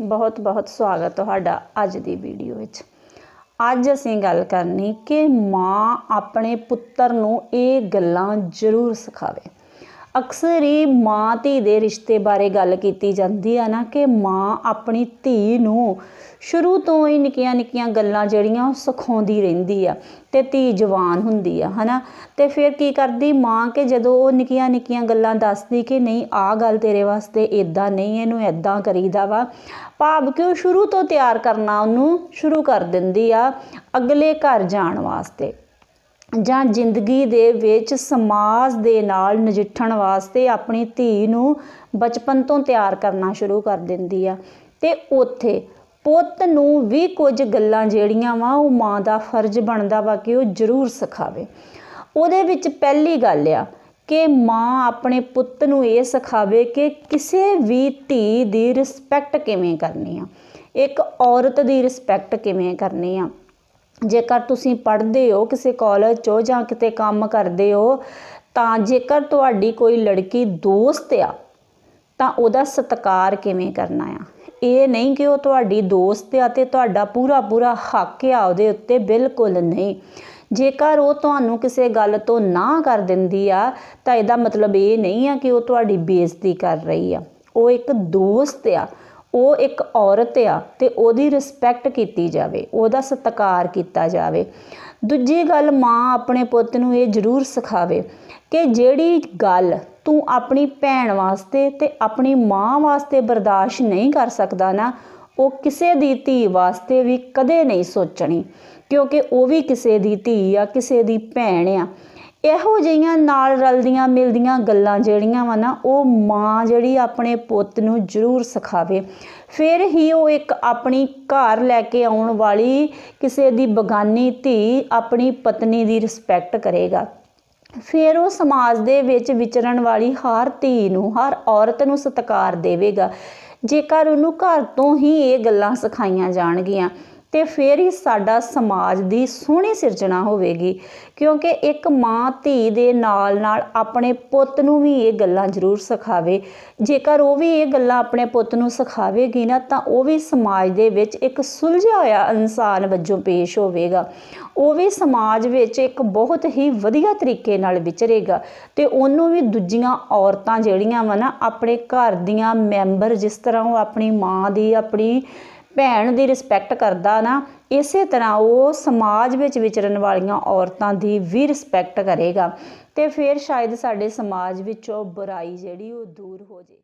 ਬਹੁਤ ਬਹੁਤ ਸਵਾਗਤ ਤੁਹਾਡਾ ਅੱਜ ਦੀ ਵੀਡੀਓ ਵਿੱਚ। ਅੱਜ ਅਸੀਂ ਗੱਲ ਕਰਨੀ ਕਿ ਮਾਂ ਆਪਣੇ ਪੁੱਤਰ ਨੂੰ ਇਹ ਗੱਲਾਂ ਜ਼ਰੂਰ ਸਿਖਾਵੇ। ਅਕਸਰ ਹੀ ਮਾਂ ਧੀ ਦੇ ਰਿਸ਼ਤੇ ਬਾਰੇ ਗੱਲ ਕੀਤੀ ਜਾਂਦੀ ਆ ਨਾ ਕਿ ਮਾਂ ਆਪਣੀ ਧੀ ਨੂੰ ਸ਼ੁਰੂ ਤੋਂ ਹੀ ਨਿੱਕੀਆਂ ਨਿੱਕੀਆਂ ਗੱਲਾਂ ਜਿਹੜੀਆਂ ਉਹ ਸਿਖਾਉਂਦੀ ਰਹਿੰਦੀ ਆ ਤੇ ਧੀ ਜਵਾਨ ਹੁੰਦੀ ਆ, ਹਨਾ? ਤੇ ਫਿਰ ਕੀ ਕਰਦੀ ਮਾਂ ਕਿ ਜਦੋਂ ਉਹ ਨਿੱਕੀਆਂ ਨਿੱਕੀਆਂ ਗੱਲਾਂ ਦੱਸਦੀ ਕਿ ਨਹੀਂ, ਆਹ ਗੱਲ ਤੇਰੇ ਵਾਸਤੇ ਇਦਾਂ ਨਹੀਂ, ਇਹਨੂੰ ਇਦਾਂ ਕਰੀਦਾ ਵਾ, ਭਾਵ ਕਿ ਉਹ ਸ਼ੁਰੂ ਤੋਂ ਤਿਆਰ ਕਰਨਾ ਉਹਨੂੰ ਸ਼ੁਰੂ ਕਰ ਦਿੰਦੀ ਆ ਅਗਲੇ ਘਰ ਜਾਣ ਵਾਸਤੇ। ਜਾਂ ਜ਼ਿੰਦਗੀ ਦੇ ਵਿੱਚ ਸਮਾਜ ਦੇ ਨਾਲ ਨਜਿੱਠਣ ਵਾਸਤੇ ਆਪਣੀ ਧੀ ਨੂੰ ਬਚਪਨ ਤੋਂ ਤਿਆਰ ਕਰਨਾ ਸ਼ੁਰੂ ਕਰ ਦਿੰਦੀ ਆ। ਤੇ ਉੱਥੇ ਪੁੱਤ ਨੂੰ ਵੀ ਕੁਝ ਗੱਲਾਂ ਜਿਹੜੀਆਂ ਵਾ ਉਹ ਮਾਂ ਦਾ ਫਰਜ਼ ਬਣਦਾ ਵਾ ਕਿ ਉਹ ਜ਼ਰੂਰ ਸਿਖਾਵੇ। ਉਹਦੇ ਵਿੱਚ ਪਹਿਲੀ ਗੱਲ ਆ ਕਿ ਮਾਂ ਆਪਣੇ ਪੁੱਤ ਨੂੰ ਇਹ ਸਿਖਾਵੇ ਕਿ ਕਿਸੇ ਵੀ ਧੀ ਦੀ ਰਿਸਪੈਕਟ ਕਿਵੇਂ ਕਰਨੀ ਆ। ਇੱਕ ਔਰਤ ਦੀ ਰਿਸਪੈਕਟ ਕਿਵੇਂ ਕਰਨੀ ਆ। ਜੇਕਰ ਤੁਸੀਂ ਪੜ੍ਹਦੇ ਹੋ ਕਿਸੇ ਕਾਲਜ 'ਚੋਂ ਜਾਂ ਕਿਤੇ ਕੰਮ ਕਰਦੇ ਹੋ, ਤਾਂ ਜੇਕਰ ਤੁਹਾਡੀ ਕੋਈ ਲੜਕੀ ਦੋਸਤ ਆ, ਤਾਂ ਉਹਦਾ ਸਤਿਕਾਰ ਕਿਵੇਂ ਕਰਨਾ ਆ? ਇਹ ਨਹੀਂ ਕਿ ਉਹ ਤੁਹਾਡੀ ਦੋਸਤ ਆ ਤੇ ਤੁਹਾਡਾ ਪੂਰਾ ਪੂਰਾ ਹੱਕ ਆ ਉਹਦੇ ਉੱਤੇ, ਬਿਲਕੁਲ ਨਹੀਂ। ਜੇਕਰ ਉਹ ਤੁਹਾਨੂੰ ਕਿਸੇ ਗੱਲ ਤੋਂ ਨਾ ਕਰ ਦਿੰਦੀ ਆ, ਤਾਂ ਇਹਦਾ ਮਤਲਬ ਇਹ ਨਹੀਂ ਆ ਕਿ ਉਹ ਤੁਹਾਡੀ ਬੇਇੱਜ਼ਤੀ ਕਰ ਰਹੀ ਆ। ਉਹ ਇੱਕ ਦੋਸਤ ਆ ਉਹ ਇੱਕ ਔਰਤ ਆ ਤੇ ਉਹਦੀ ਰਿਸਪੈਕਟ ਕੀਤੀ ਜਾਵੇ, ਉਹਦਾ ਸਤਿਕਾਰ ਕੀਤਾ ਜਾਵੇ। ਦੂਜੀ ਗੱਲ ਮਾਂ ਆਪਣੇ ਪੁੱਤ ਨੂੰ ਇਹ ਜ਼ਰੂਰ ਸਿਖਾਵੇ ਕਿ ਜਿਹੜੀ ਗੱਲ ਤੂੰ ਆਪਣੀ ਭੈਣ ਵਾਸਤੇ ਤੇ ਆਪਣੀ ਮਾਂ ਵਾਸਤੇ ਬਰਦਾਸ਼ਤ ਨਹੀਂ ਕਰ ਸਕਦਾ ਨਾ, ਉਹ ਕਿਸੇ ਦੀ ਧੀ ਵਾਸਤੇ ਵੀ ਕਦੇ ਨਹੀਂ ਸੋਚਣੀ, ਕਿਉਂਕਿ ਉਹ ਵੀ ਕਿਸੇ ਦੀ ਧੀ ਆ, ਕਿਸੇ ਦੀ ਭੈਣ ਆ। ਇਹੋ ਜਿਹੀਆਂ ਨਾਲ ਰਲਦੀਆਂ ਮਿਲਦੀਆਂ ਗੱਲਾਂ ਜਿਹੜੀਆਂ ਵਾ ਨਾ, ਉਹ ਮਾਂ ਜਿਹੜੀ ਆਪਣੇ ਪੁੱਤ ਨੂੰ ਜ਼ਰੂਰ ਸਿਖਾਵੇ। ਫਿਰ ਹੀ ਉਹ ਇੱਕ ਆਪਣੀ ਘਰ ਲੈ ਕੇ ਆਉਣ ਵਾਲੀ ਕਿਸੇ ਦੀ ਬਗਾਨੀ ਧੀ ਆਪਣੀ ਪਤਨੀ ਦੀ ਰਿਸਪੈਕਟ ਕਰੇਗਾ। ਫਿਰ ਉਹ ਸਮਾਜ ਦੇ ਵਿੱਚ ਵਿਚਰਨ ਵਾਲੀ ਹਰ ਧੀ ਨੂੰ, ਹਰ ਔਰਤ ਨੂੰ ਸਤਿਕਾਰ ਦੇਵੇਗਾ। ਜੇਕਰ ਉਹਨੂੰ ਘਰ ਤੋਂ ਹੀ ਇਹ ਗੱਲਾਂ ਸਿਖਾਈਆਂ ਜਾਣਗੀਆਂ ਤੇ ਫਿਰ ਹੀ ਸਾਡਾ ਸਮਾਜ ਦੀ ਸੋਹਣੀ ਸਿਰਜਣਾ ਹੋਵੇਗੀ। ਕਿਉਂਕਿ ਇੱਕ ਮਾਂ ਧੀ ਦੇ ਨਾਲ ਨਾਲ ਆਪਣੇ ਪੁੱਤ ਨੂੰ ਵੀ ਇਹ ਗੱਲਾਂ ਜ਼ਰੂਰ ਸਿਖਾਵੇ। ਜੇਕਰ ਉਹ ਵੀ ਇਹ ਗੱਲਾਂ ਆਪਣੇ ਪੁੱਤ ਨੂੰ ਸਿਖਾਵੇਗੀ ਨਾ, ਤਾਂ ਉਹ ਵੀ ਸਮਾਜ ਦੇ ਵਿੱਚ ਇੱਕ ਸੁਲਝਿਆ ਹੋਇਆ ਇਨਸਾਨ ਵਜੋਂ ਪੇਸ਼ ਹੋਵੇਗਾ। ਉਹ ਵੀ ਸਮਾਜ ਵਿੱਚ ਇੱਕ ਬਹੁਤ ਹੀ ਵਧੀਆ ਤਰੀਕੇ ਨਾਲ ਵਿਚਰੇਗਾ ਤੇ ਉਹਨੂੰ ਵੀ ਦੂਜੀਆਂ ਔਰਤਾਂ ਜਿਹੜੀਆਂ ਵਾ ਨਾ, ਆਪਣੇ ਘਰ ਦੀਆਂ ਮੈਂਬਰ ਜਿਸ ਤਰ੍ਹਾਂ ਉਹ ਆਪਣੀ ਮਾਂ ਦੀ, ਆਪਣੀ ਭੈਣ ਦੀ ਰਿਸਪੈਕਟ ਕਰਦਾ ਨਾ, ਇਸੇ ਤਰ੍ਹਾਂ ਉਹ ਸਮਾਜ ਵਿੱਚ ਵਿਚਰਨ ਵਾਲੀਆਂ ਔਰਤਾਂ ਦੀ ਵੀ ਰਿਸਪੈਕਟ ਕਰੇਗਾ ਤੇ ਫਿਰ ਸ਼ਾਇਦ ਸਾਡੇ ਸਮਾਜ ਵਿੱਚੋਂ ਬੁਰਾਈ ਜਿਹੜੀ ਉਹ ਦੂਰ ਹੋ ਜੇ।